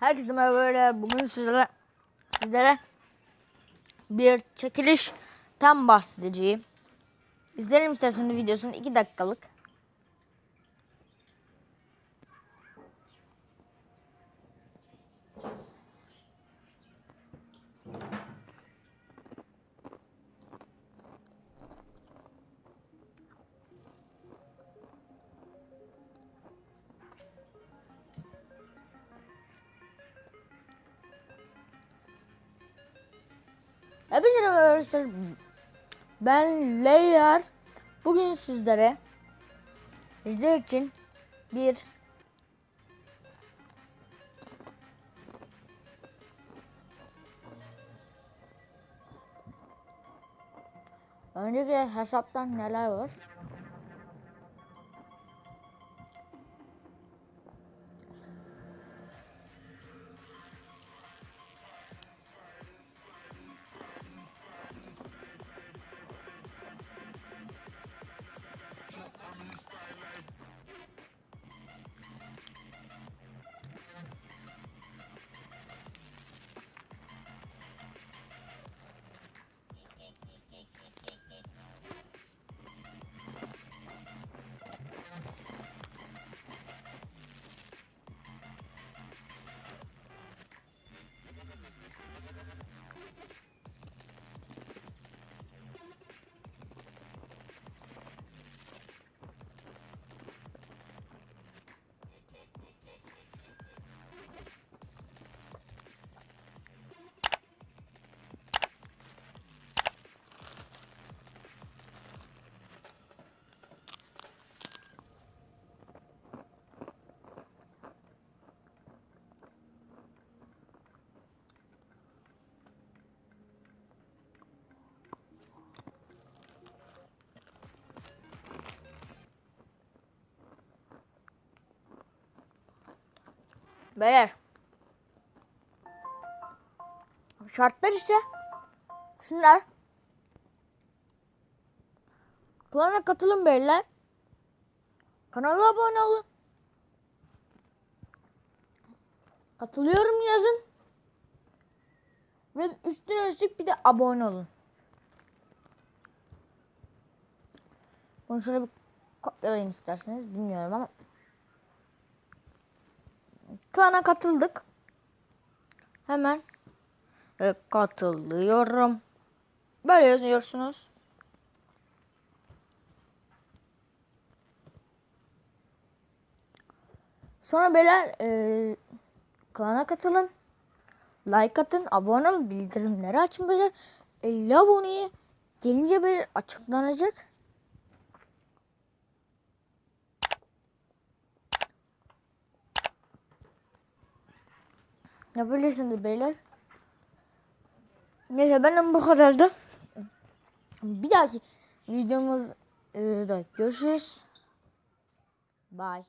Herkese böyle bugün sizlere sizlere bir çekiliş tam bahsedeceğim. İzleyelim isterseniz videosunu 2 dakikalık. Hepinize arkadaşlar. Ben Leyar. Bugün sizlere izlemek için bir önceki hesaptan neler var? Beyler. Şartlar ise şunlar. Klana katılın beyler. Kanala abone olun. Katılıyorum yazın. Ve üstüne üstlük bir de abone olun. Bunu şöyle bir kopyalayın isterseniz bilmiyorum ama klana katıldık. Hemen e, katılıyorum. Böyle yazıyorsunuz. Sonra beyler e, klana katılın. Like atın, abone olun, bildirimleri açın böyle. 50 aboneye gelince böyle açıklanacak. Yapabilirsiniz beyler. Neyse benim bu kadardı. Bir dahaki videomuzda görüşürüz. Bye.